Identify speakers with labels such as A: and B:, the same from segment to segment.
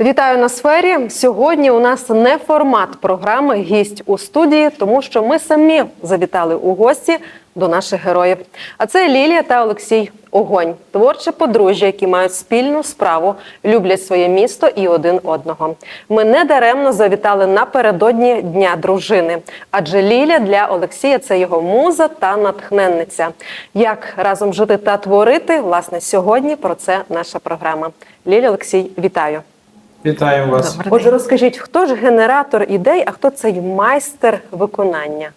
A: Вітаю на сфері. Сьогодні у нас не формат програми Гість у студії, тому що ми самі завітали у гості до наших героїв. А це Лілія та Олексій Огонь, творче подружжя, які мають спільну справу, люблять своє місто і один одного. Ми не даремно завітали напередодні Дня дружини, адже Лілія для Олексія це його муза та натхненниця. Як разом жити та творити, власне, сьогодні про це наша програма. Лілія Олексій, вітаю.
B: Вітаю вас.
C: Добрий
A: Отже, розкажіть, хто ж генератор ідей, а хто цей майстер виконання?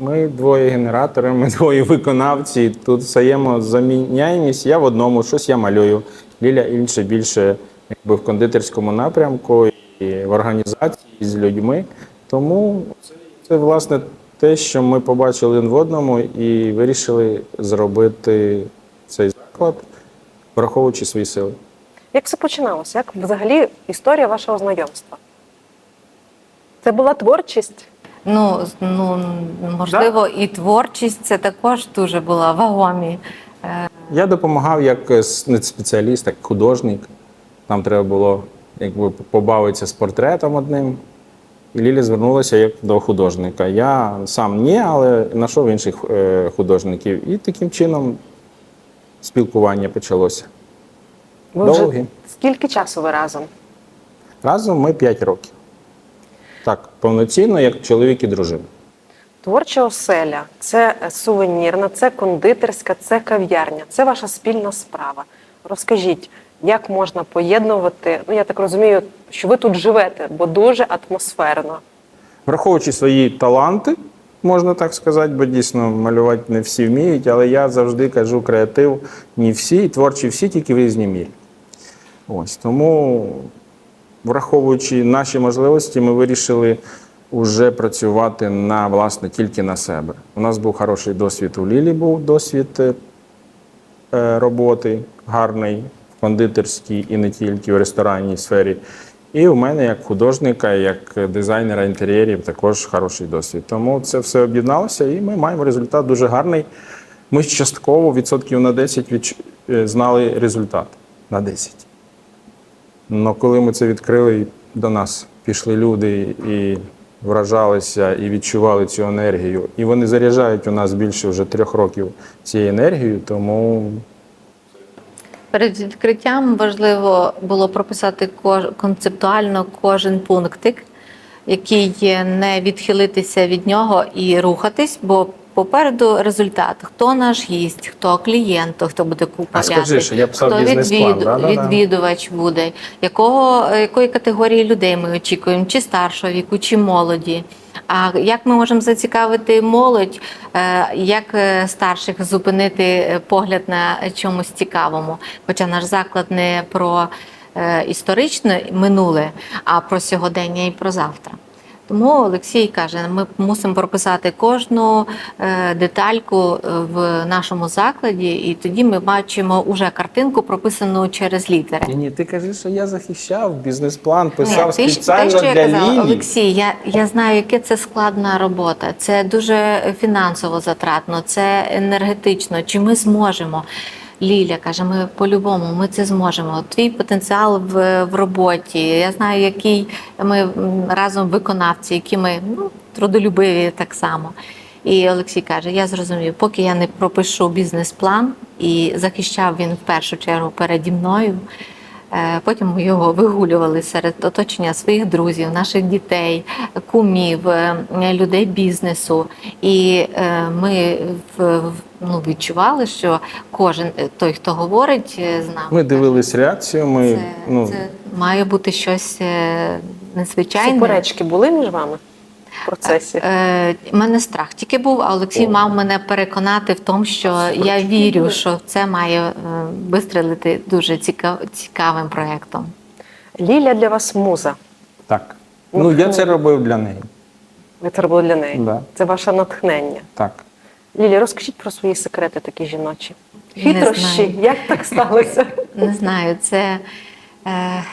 B: Ми двоє генератори, ми двоє виконавці. Тут взаємозаміняємось. Я в одному, щось я малюю. Ліля інше більше якби в кондитерському напрямку і в організації з людьми. Тому це, це власне те, що ми побачили один в одному і вирішили зробити цей заклад, враховуючи свої сили.
A: Як все починалося? Як взагалі історія вашого знайомства? Це була творчість?
C: Ну, ну можливо, і творчість це також дуже була вагомі. Е,
B: Я допомагав як е, спеціаліст, як художник. Нам треба було якби побавитися з портретом одним. І Лілі звернулася як до художника. Я сам ні, але знайшов інших е, художників. І таким чином спілкування почалося.
A: Ви вже
B: Довгі.
A: скільки часу ви разом?
B: Разом ми 5 років. Так, повноцінно, як чоловік і дружина.
A: Творча оселя це сувенірна, це кондитерська, це кав'ярня, це ваша спільна справа. Розкажіть, як можна поєднувати? Ну я так розумію, що ви тут живете, бо дуже атмосферно.
B: Враховуючи свої таланти, можна так сказати, бо дійсно малювати не всі вміють, але я завжди кажу креатив не всі, і творчі всі, тільки в різній мірі. Ось тому, враховуючи наші можливості, ми вирішили вже працювати на власне тільки на себе. У нас був хороший досвід у Лілі, був досвід е, роботи гарний в кондитерській і не тільки в ресторанній сфері. І у мене як художника, як дизайнера інтер'єрів також хороший досвід. Тому це все об'єдналося, і ми маємо результат дуже гарний. Ми частково відсотків на 10 відч... е, знали результат на 10. Але коли ми це відкрили, до нас пішли люди і вражалися, і відчували цю енергію. І вони заряджають у нас більше вже трьох років цією енергією, тому
C: Перед відкриттям важливо було прописати концептуально кожен пунктик, який є, не відхилитися від нього і рухатись, бо попереду результат. Хто наш гість, хто клієнт, хто буде
B: А
C: купувати,
B: скажи, що я писав
C: хто
B: бізнес-план, да-да-да.
C: відвідувач буде, якого, якої категорії людей ми очікуємо, чи старшого віку, чи молоді. А як ми можемо зацікавити молодь, е, як е, старших зупинити е, погляд на чомусь цікавому? Хоча наш заклад не про історичне минуле, а про сьогодення і про завтра. Тому Олексій каже, ми мусимо прописати кожну е, детальку е, в нашому закладі, і тоді ми бачимо уже картинку, прописану через літери.
B: Ні, ні, ти кажи, що я захищав бізнес-план, писав
C: Ні, ти
B: спеціально
C: те, що я
B: для
C: казала,
B: Лілі.
C: Олексій, я, я знаю, яке це складна робота. Це дуже фінансово затратно, це енергетично. Чи ми зможемо? Ліля каже, ми по-любому ми це зможемо. Твій потенціал в, в роботі. Я знаю, який ми разом виконавці, які ми ну, трудолюбиві так само. І Олексій каже: я зрозумів, поки я не пропишу бізнес-план, і захищав він в першу чергу переді мною. Е, Потім ми його вигулювали серед оточення своїх друзів, наших дітей, кумів, е, людей бізнесу. І е, ми ну, відчували, що кожен той, хто говорить з нами,
B: Ми дивились реакцію. Ми
C: це,
B: ну
C: це має бути щось незвичайне.
A: Суперечки були між вами в процесі?
C: Е, У мене страх тільки був, а Олексій
B: О.
C: мав мене переконати в тому, що я вірю, що це має е, вистрелити дуже цікав, цікавим проєктом.
A: Ліля для вас муза.
B: так. Ну я це робив для неї.
A: Ви це робили для неї.
B: Да.
A: Це ваше натхнення.
B: Так.
A: Лілі, розкажіть про свої секрети такі жіночі. Хитрощі, як так сталося?
C: Не знаю, це е,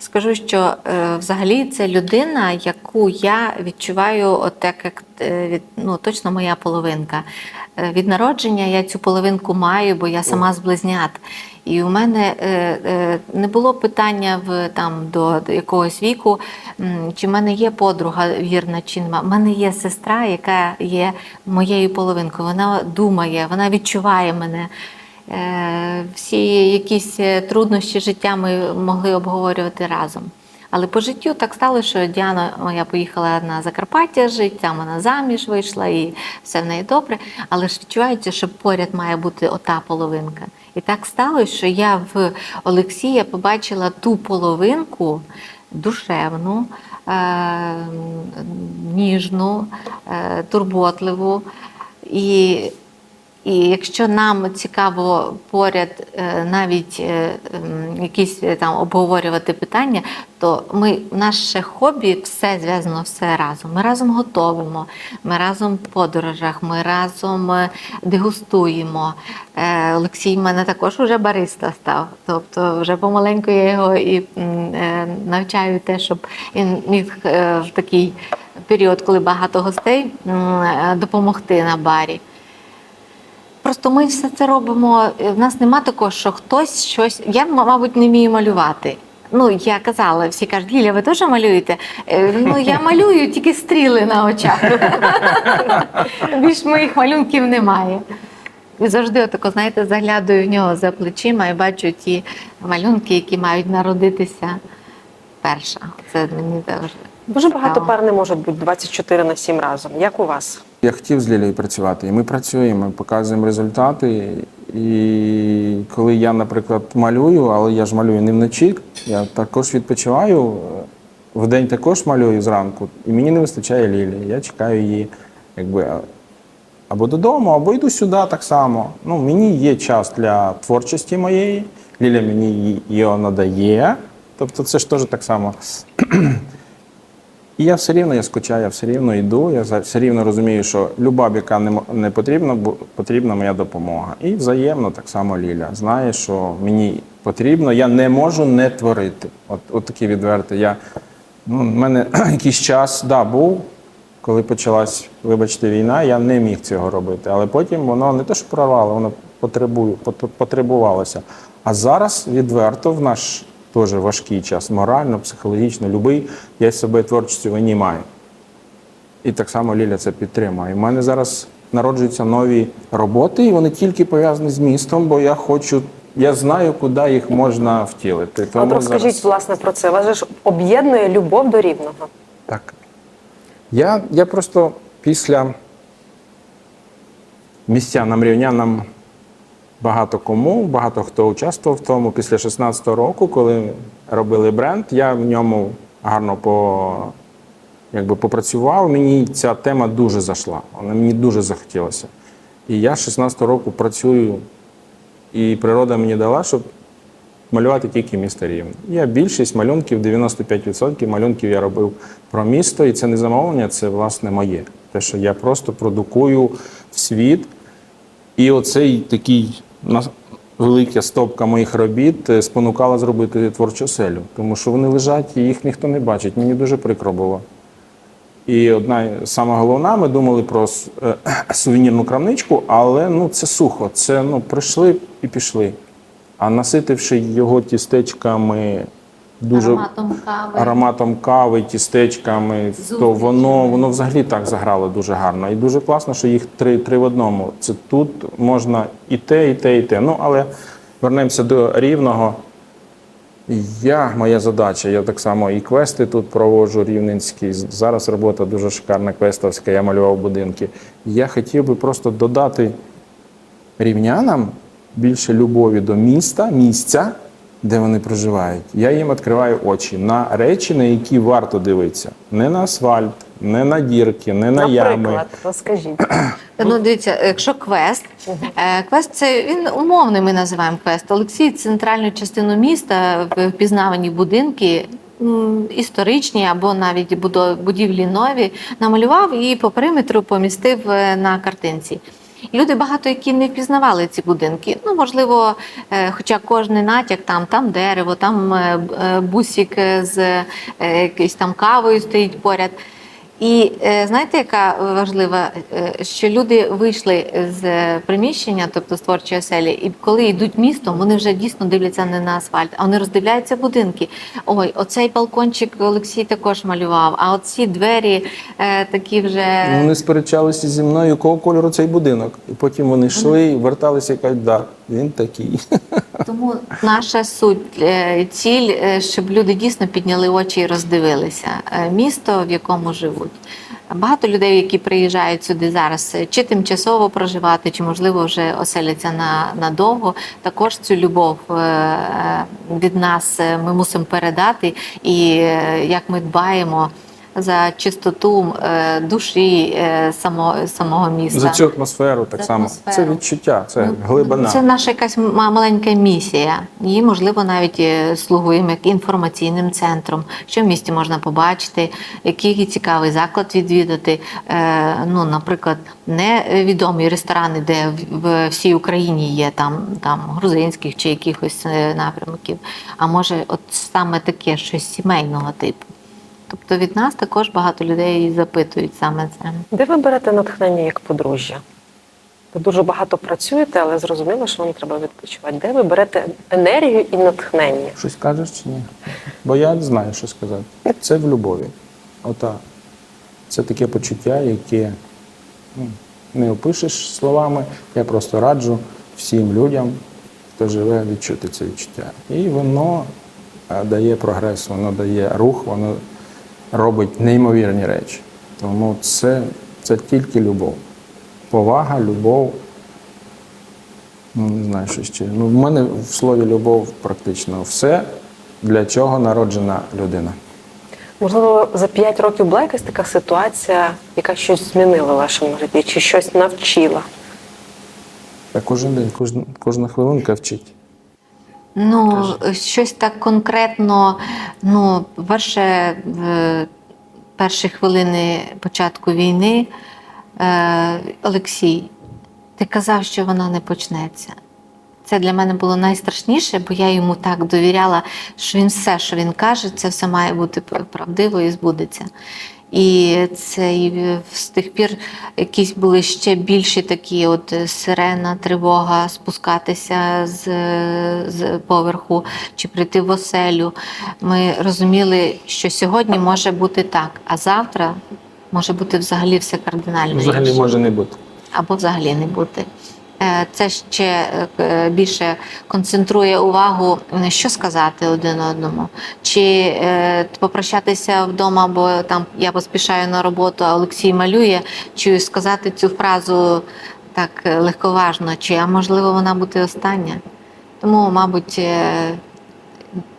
C: скажу, що е, взагалі це людина, яку я відчуваю, от так як е, від, ну, точно моя половинка. Е, Від народження я цю половинку маю, бо я сама з близнят. І у мене не було питання в там до, якогось віку, чи в мене є подруга вірна, чи нема. У мене є сестра, яка є моєю половинкою. Вона думає, вона відчуває мене. Е, Всі якісь е, труднощі життя ми могли обговорювати разом. Але по життю так сталося, що Діана моя поїхала на Закарпаття жити, там вона заміж вийшла і все в неї добре. Але ж відчувається, що поряд має бути ота половинка. І так сталося, що я в Олексія побачила ту половинку душевну, е- ніжну, турботливу. І і якщо нам цікаво поряд е, навіть е, ем, якісь е, там обговорювати питання, то ми наше хобі все зв'язано все разом. Ми разом готовимо, ми разом в подорожах, ми разом дегустуємо. Олексій в мене також вже бариста став. Тобто вже помаленьку я його і навчаю те, щоб він міг в такий період, коли багато гостей, допомогти на барі. Просто ми все це робимо. В нас нема такого, що хтось щось. Я, мабуть, не вмію малювати. Ну, я казала, всі кажуть, Ліля, ви теж малюєте? Е, Ну, я малюю тільки стріли на очах. Більш моїх малюнків немає. І завжди отако, знаєте, заглядаю в нього за плечима і бачу ті малюнки, які мають народитися перша. Це мені завжди.
A: Дуже багато пар не можуть бути 24 на 7 разом. Як у вас?
B: Я хотів з Лілією працювати, і ми працюємо, показуємо результати. І коли я, наприклад, малюю, але я ж малюю не вночі, я також відпочиваю. В день також малюю зранку, і мені не вистачає Лілії. Я чекаю її, якби або додому, або йду сюди так само. Ну, мені є час для творчості моєї. Ліля мені її- надає. Тобто це ж теж так само. І я все рівно я скучаю, я все рівно йду, я все рівно розумію, що люба яка не, потрібна, потрібна моя допомога. І взаємно так само Ліля знає, що мені потрібно, я не можу не творити. От, от такі відверті. Я, ну, в мене якийсь час да, був, коли почалась, вибачте, війна, я не міг цього робити. Але потім воно не те, що прорвало, воно потребує, потребувалося. А зараз відверто в наш теж важкий час, морально, психологічно, любий, я з себе творчістю винімаю. І так само Ліля це підтримує. У мене зараз народжуються нові роботи, і вони тільки пов'язані з містом, бо я хочу, я знаю, куди їх можна втілити.
A: От розкажіть
B: зараз-
A: власне про це. Вас же ж об'єднує любов до рівного.
B: так. Я, я просто після містянам рівнянам багато кому, багато хто участвував в тому. Після 16-го року, коли робили бренд, я в ньому гарно по, якби попрацював. Мені ця тема дуже зайшла. Вона мені дуже захотілося. І я з 16-го року працюю, і природа мені дала, щоб малювати тільки місто Рівне. Я більшість малюнків, 95% малюнків я робив про місто, і це не замовлення, це власне моє. Те, що я просто продукую в світ. І оцей такий велика стопка моїх робіт е, спонукала зробити творчу селю, тому що вони лежать і їх ніхто не бачить. Мені дуже прикро було. І одна саме головна, ми думали про е, сувенірну крамничку, але ну це сухо. Це ну прийшли і пішли. А наситивши його тістечками, дуже
C: Ароматом кави.
B: ароматом кави, тістечками, то воно воно взагалі так заграло дуже гарно. І дуже класно, що їх три, три в одному. Це тут можна і те, і те, і те. Ну але вернемося до рівного. Я, моя задача, я так само і квести тут проводжу рівненські. Зараз робота дуже шикарна квестовська, я малював будинки. Я хотів би просто додати рівнянам більше любові до міста, місця, де вони проживають. Я їм відкриваю очі на речі, на які варто дивитися. Не на асфальт, не на дірки, не на ями.
A: Наприклад, розкажіть.
C: Ну, дивіться, якщо квест, е, квест це він умовний, ми називаємо квест. Олексій центральну частину міста, впізнавані будинки. Історичні або навіть будівлі нові намалював і по периметру помістив е, на картинці. Люди багато які не впізнавали ці будинки. Ну, можливо, е, хоча кожний натяк, там, там дерево, там е, е, бусик е, з якоюсь там кавою стоїть поряд. І е, знаєте, яка важлива, Е, що люди вийшли з е, приміщення, тобто з творчої оселі, і коли йдуть містом, вони вже дійсно дивляться не на асфальт, а вони роздивляються будинки. Ой, оцей балкончик Олексій також малював, а оці двері е, такі вже.
B: Вони сперечалися зі мною, якого кольору цей будинок. І потім вони йшли і верталися і кажуть, да, він такий.
C: Тому наша суть, е, ціль, е, щоб люди дійсно підняли очі і роздивилися е, місто, в якому живуть. Багато людей, які приїжджають сюди зараз, чи тимчасово проживати, чи можливо вже оселяться на надовго. Також цю любов від нас ми мусимо передати, і як ми дбаємо за чистоту е, душі е, самого, самого міста.
B: За цю атмосферу так
C: За
B: само.
C: атмосферу.
B: Це відчуття, це
C: Ну,
B: глибина.
C: Це наша якась ма- маленька місія. І, можливо, навіть е, слугуємо як інформаційним центром, що в місті можна побачити, який цікавий заклад відвідати. Ну, наприклад, не відомі ресторани, де в- всій Україні є там, там грузинських чи якихось напрямків, а може, от саме таке щось сімейного типу. Тобто від нас також багато людей запитують саме це.
A: Де ви берете натхнення як подружжя? Ви дуже багато працюєте, але зрозуміло, що вам треба відпочивати. Де ви берете енергію і натхнення?
B: Щось кажеш чи ні? Бо я не знаю, що сказати. Це в любові. Ота. Це таке почуття, яке ну, не опишеш словами. Я просто раджу всім людям, хто живе, відчути це відчуття. І воно е, дає прогрес, воно дає рух, воно робить неймовірні речі. Тому це, це тільки любов. Повага, любов. Ну, не знаю, що ще. Ну, в мене в слові любов практично все, для чого народжена людина.
A: Можливо, за 5 років була якась така ситуація, яка щось змінила в вашому житті, чи щось навчила?
B: Та кожен день, кожна, кожна хвилинка вчить.
C: Ну, щось так конкретно. Ну, перше, в перші хвилини початку війни, е, Олексій, ти казав, що вона не почнеться. Це для мене було найстрашніше, бо я йому так довіряла, що він все, що він каже, це все має бути правдиво і збудеться. І це і з тих пір якісь були ще більші такі, от е, сирена, тривога, спускатися з, з поверху чи прийти в оселю. Ми розуміли, що сьогодні може бути так, а завтра може бути взагалі все кардинально.
B: Взагалі може не бути.
C: або взагалі не бути. Е, Це ще е, більше концентрує увагу, що сказати один одному, чи е, попрощатися вдома, бо там я поспішаю на роботу, а Олексій малює, чи сказати цю фразу так е, легковажно, чи а можливо вона буде остання. Тому, мабуть, е,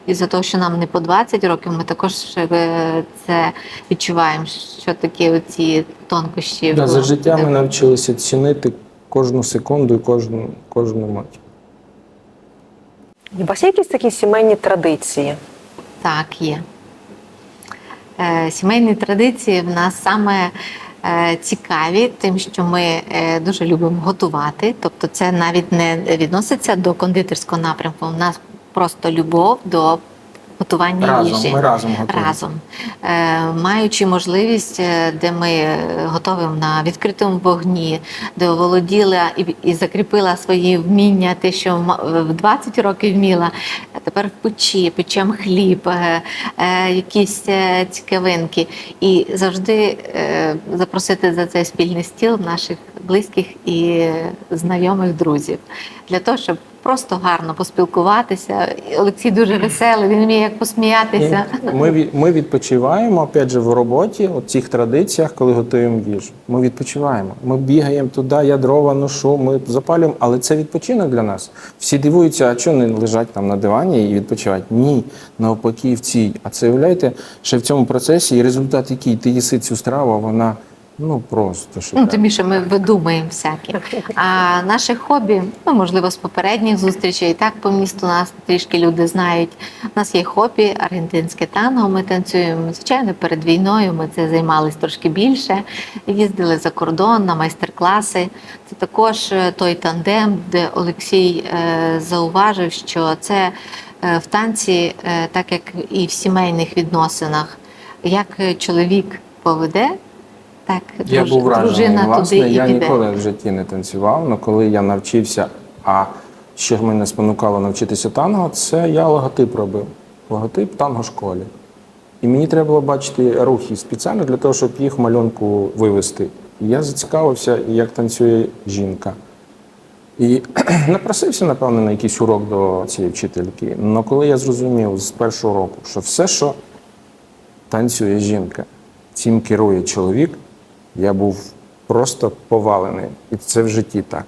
C: із-за того, що нам не по 20 років, ми також е, це відчуваємо, що такі оці тонкощі.
B: Да, за життя ми навчилися цінити кожну секунду і кожну, кожну мить.
A: У вас є якісь такі сімейні традиції?
C: Так, є. Е, Сімейні традиції в нас саме е, цікаві, тим, що ми е, дуже любимо готувати. Тобто, це навіть не відноситься до кондитерського напрямку. У нас просто любов до готування
B: Разом,
C: їжі.
B: ми разом готуємо.
C: Разом. Е, маючи можливість, е, де ми е, готуємо на відкритому вогні, де оволоділа і, і закріпила свої вміння, те, що в 20 років вміла, тепер в печі, печем хліб, е, е, якісь цікавинки. І завжди е, запросити за цей спільний стіл наших близьких і знайомих друзів для того, щоб просто гарно поспілкуватися. Олексій дуже веселий, він вміє як посміятися.
B: І Ми, ми відпочиваємо, опять же, в роботі, у цих традиціях, коли готуємо їжу. Ми відпочиваємо. Ми бігаємо туди, я дрова ношу, ми запалюємо, але це відпочинок для нас. Всі дивуються, а чого не лежать там на дивані і відпочивати? Ні, навпаки, в цій. А це уявляєте, ще в цьому процесі і результат, який ти їси цю страву, вона ну просто
C: Ну,
B: шикарна.
C: тим більше ми видумаємо всякі. А наше хобі, ну можливо, з попередніх зустрічей, і так по місту нас трішки люди знають. У нас є хобі, аргентинське танго. Ми танцюємо. Звичайно, перед війною ми це займалися трошки більше. Їздили за кордон на майстер-класи. Це також е, той тандем, де Олексій е, зауважив, що це е, в танці, е, так як і в сімейних відносинах, як чоловік поведе, Так,
B: Я
C: друж-
B: був вражений.
C: дружина
B: Власне,
C: туди і
B: я
C: піде.
B: ніколи в житті не танцював, але коли я навчився, а ще мене спонукало навчитися танго, це я логотип робив. Логотип танго школі. І мені треба було бачити рухи спеціально для того, щоб їх в малюнку вивести. І я зацікавився, як танцює жінка. І напросився, напевно, на якийсь урок до цієї вчительки. Але коли я зрозумів з першого року, що все, що танцює жінка, цим керує чоловік, я був просто повалений. І це в житті так.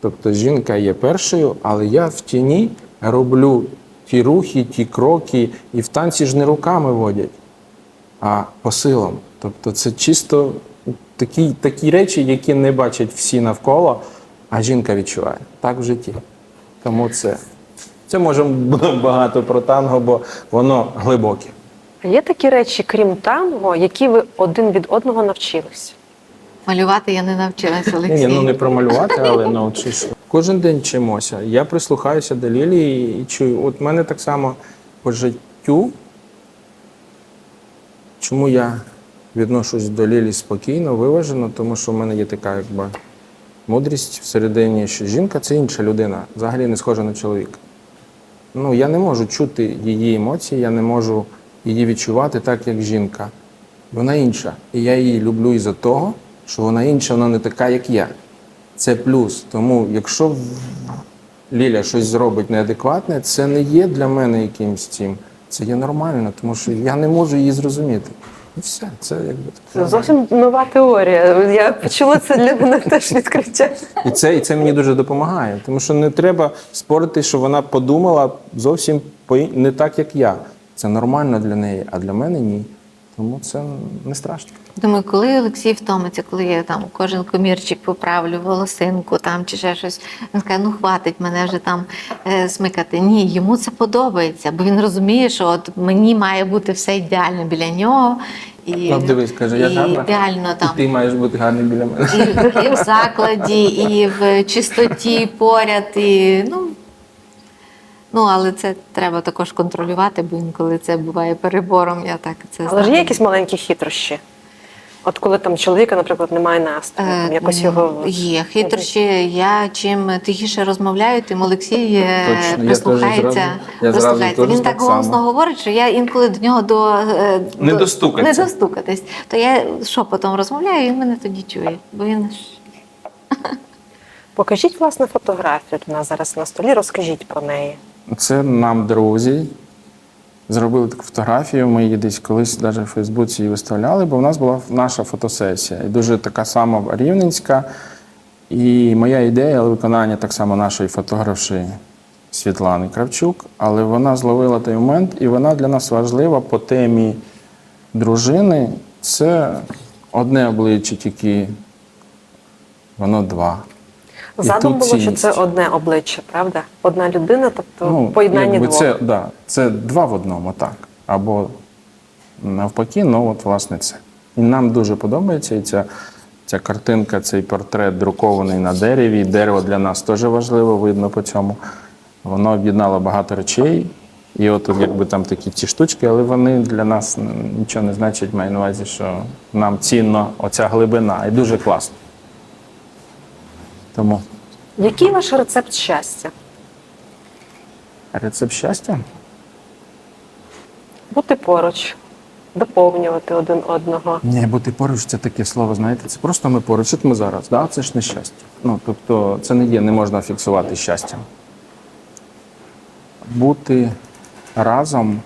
B: Тобто жінка є першою, але я в тіні роблю ті рухи, ті кроки, і в танці ж не руками водять, а посилом. Тобто це чисто такі, такі речі, які не бачать всі навколо, а жінка відчуває. Так в житті. Тому це. Це може багато про танго, бо воно глибоке.
A: А є такі речі, крім танго, які ви один від одного навчилися?
C: Малювати я не навчилася, Олексій.
B: ні, ну не промалювати, але ну. Кожен день вчимося. Я прислухаюся до Лілії і чую. От мене так само по життю. Чому я відношусь до Лілі спокійно, виважено, тому що в мене є така якби мудрість всередині, що жінка це інша людина, взагалі не схожа на чоловіка. Ну, я не можу чути її емоції, я не можу її відчувати так, як жінка. Вона інша. І я її люблю із-за того, що вона інша, вона не така, як я. Це плюс. Тому, якщо Ліля щось зробить неадекватне, це не є для мене якимсь цим. Це є нормально, тому що я не можу її зрозуміти. І все, це якби
A: Це зовсім нова теорія. Я почула це для мене теж відкриття.
B: І це, і це мені дуже допомагає, тому що не треба спорити, що вона подумала зовсім не так, як я. Це нормально для неї, а для мене ні. Тому це не страшно.
C: Думаю, коли Олексій втомиться, коли я там кожен комірчик поправлю, волосинку там чи ще щось, він скаже, ну хватить мене вже там е, смикати. Ні, йому це подобається, бо він розуміє, що от мені має бути все ідеально біля нього. І,
B: Ну, дивись, каже, я
C: і
B: гарна.
C: ідеально там.
B: І ти маєш бути гарний біля мене.
C: І, і в закладі, і в чистоті поряд, і ну. Ну, але це треба також контролювати, бо інколи це буває перебором. Я так це
A: Але
C: знаю.
A: ж є якісь маленькі хитрощі. От коли там чоловіка, наприклад, немає настрою, там
C: Е,
A: якось його
C: Є хитрощі. Я чим тихіше розмовляю, тим Олексій е,
B: Точно, я
C: прислухається.
B: зразу- я зразу
C: прислухається.
B: теж
C: Він
B: так
C: голосно говорить, що я інколи до нього до,
B: Не
C: до-
B: достукатися.
C: Не достукатись. То я шепотом розмовляю, і він мене тоді чує. Бо він ж
A: покажіть власне фотографію. У нас зараз на столі. Розкажіть про неї.
B: Це нам друзі. Зробили таку фотографію. Ми її десь колись навіть в Фейсбуці її виставляли, бо в нас була наша фотосесія. І дуже така сама рівненська. І моя ідея виконання так само нашої фотографші Світлани Кравчук, але вона зловила той момент, і вона для нас важлива по темі дружини. Це одне обличчя, тільки воно два.
A: Задум було, що це одне обличчя, правда? Одна людина, тобто поєднання
B: Ну, якби
A: двох.
B: Це, да, це два в одному, так. Або навпаки, ну от власне це. І нам дуже подобається і ця, ця картинка, цей портрет друкований на дереві. Дерево для нас теж важливо, видно по цьому. Воно об'єднало багато речей. І от якби там такі ці штучки, але вони для нас нічого не значать, маю на увазі, що нам цінно оця глибина і дуже класно. Тому
A: Який ваш рецепт щастя?
B: рецепт щастя.
A: Бути поруч, доповнювати один одного.
B: Ні, бути поруч це таке слово, знаєте, це просто ми поруч, от ми зараз, да? це ж не щастя. Ну, тобто, це не є, не можна фіксувати щастям. Бути разом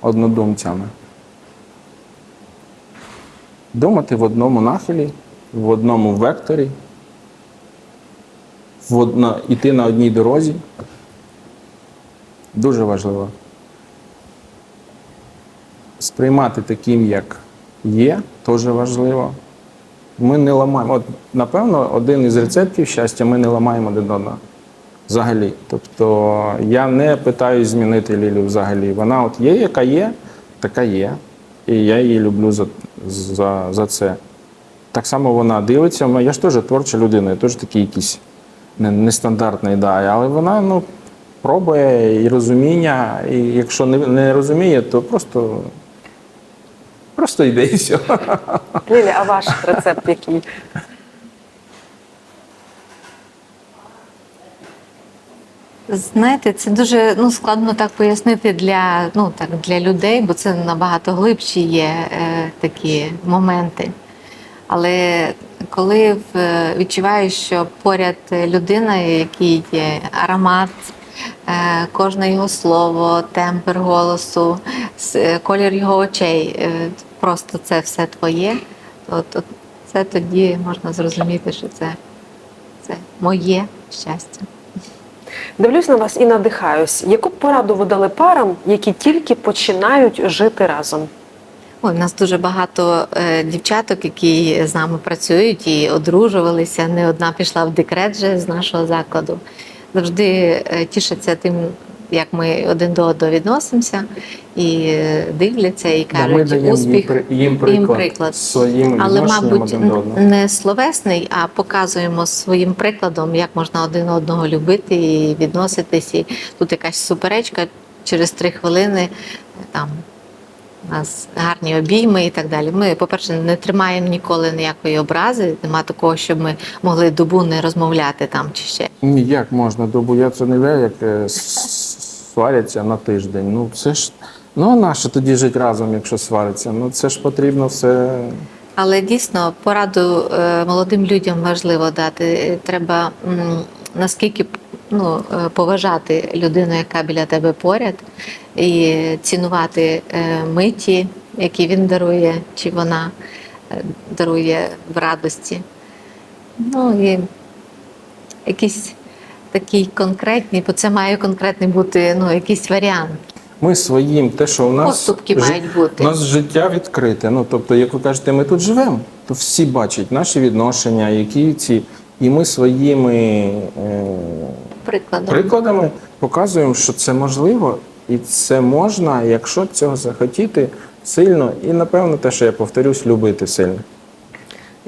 B: однодумцями. Думати в одному нахилі, в одному векторі, одно, йти на одній дорозі. Дуже важливо сприймати таким, як є, теж важливо. Ми не ламаємо. От, напевно, один із рецептів щастя ми не ламаємо один одного. Взагалі. Тобто я не питаюсь змінити Лілю взагалі. Вона от є, яка є, така є. І я її люблю за, за, за це. Так само вона дивиться. Я ж теж творча людина, я теж такий якийсь нестандартний, да, але вона ну, пробує і розуміння, і якщо не, не розуміє, то просто просто йде і все.
A: Лілія, а ваш рецепт який?
C: Знаєте, це дуже ну, складно так пояснити для, ну, так, для людей, бо це набагато глибші є е, такі моменти. Але коли в- відчуваєш, що поряд людина, який є аромат, е, кожне його слово, тембр голосу, е, колір його очей, е, просто це все твоє, то, то це тоді можна зрозуміти, що це, це моє щастя.
A: Дивлюсь на вас і надихаюсь. Яку б пораду ви дали парам, які тільки починають жити разом?
C: У нас дуже багато е, дівчаток, які з нами працюють і одружувалися. Не одна пішла в декрет вже з нашого закладу. Завжди е, тішаться тим, як ми один до одного відносимося, і е, дивляться і
B: Да, ми
C: кажуть, успіх.
B: їм, при- їм приклад, своїм
C: Але, мабуть,
B: один до одного.
C: не словесний, а показуємо своїм прикладом, як можна один одного любити і відноситись. І тут якась суперечка через три хвилини там у нас гарні обійми і так далі. Ми, по-перше, не тримаємо ніколи ніякої образи. Нема такого, щоб ми могли добу не розмовляти там чи ще.
B: Ні, як можна добу? Я це не вважаю, як е, сваряться на тиждень. Ну це ж ну нащо тоді жити разом, якщо свариться? Ну це ж потрібно все.
C: Але дійсно пораду е, молодим людям важливо дати. Треба наскільки ну, е, поважати людину, яка біля тебе поряд, і цінувати е, миті, які він дарує, чи вона е, дарує в радості. Ну і якісь такі конкретні, бо це має конкретний бути ну, якийсь варіант.
B: Ми своїм, те, що у нас
C: Поступки
B: жи-
C: мають бути.
B: У нас життя відкрите. Ну тобто, як ви кажете, ми тут живемо, то всі бачать наші відношення, які ці, і ми своїми е,
C: Прикладом.
B: прикладами показуємо, що це можливо, і це можна, якщо цього захотіти сильно, і напевно те, що я повторюсь, любити сильно.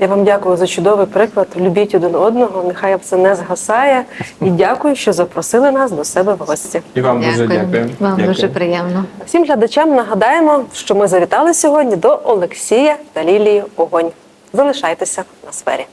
A: Я вам дякую за чудовий приклад. Любіть один одного. Нехай це не згасає. І дякую, що запросили нас до себе в гості.
B: І вам дуже дякую.
C: Вам
B: Дякую.
C: дуже приємно.
A: Всім глядачам нагадаємо, що ми завітали сьогодні до Олексія та Лілії Огонь. Залишайтеся на сфері.